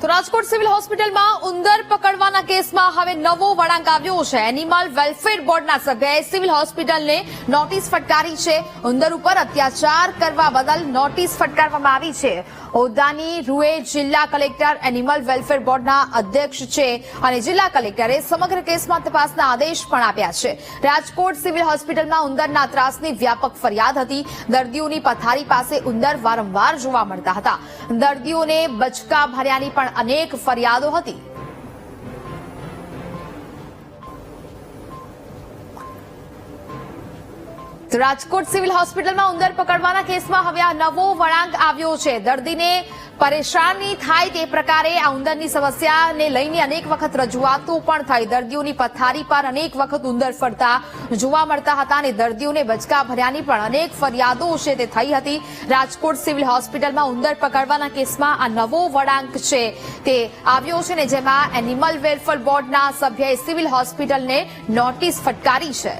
તો રાજકોટ સિવિલ હોસ્પિટલમાં ઉંદર પકડવાના કેસમાં હવે નવો વળાંક આવ્યો છે. એનિમલ વેલફેર બોર્ડના સભ્યએ સિવિલ હોસ્પિટલને નોટિસ ફટકારી છે. ઉંદર ઉપર અત્યાચાર કરવા બદલ નોટિસ ફટકારવામાં આવી છે. હોદ્દાની રૂએ જિલ્લા કલેક્ટર એનિમલ વેલફેર બોર્ડના અધ્યક્ષ છે અને જિલ્લા કલેક્ટરે સમગ્ર કેસમાં તપાસના આદેશ પણ આપ્યા છે. રાજકોટ સિવિલ હોસ્પિટલમાં ઉંદરના ત્રાસની વ્યાપક ફરિયાદ હતી. દર્દીઓની પથારી પાસે ઉંદર વારંવાર જોવા મળતા હતા. દર્દીઓને બચકા ભર્યાની પણ અનેક ફરિયાદો હતી. રાજકોટ સિવિલ હોસ્પિટલમાં ઉંદર પકડવાના કેસમાં હવે આ નવો વળાંક આવ્યો છે. દર્દીને પરેશાની થાય તે પ્રકારે આ ઉંદરની સમસ્યાને લઈને અનેક વખત રજૂઆતો પણ થઈ દર્દીઓની પથારી પર અનેક વખત ઉંદર ફરતા જોવા મળતા હતા અને દર્દીઓને બચકા ભર્યાની પણ અનેક ફરિયાદો છે તે થઈ હતી. રાજકોટ સિવિલ હોસ્પિટલમાં ઉંદર પકડવાના કેસમાં આ નવો વળાંક છે. તે આવ્યો છે ને જેમાં એનિમલ વેલફેર બોર્ડના સભ્યએ સિવિલ હોસ્પિટલને નોટિસ ફટકારી છે.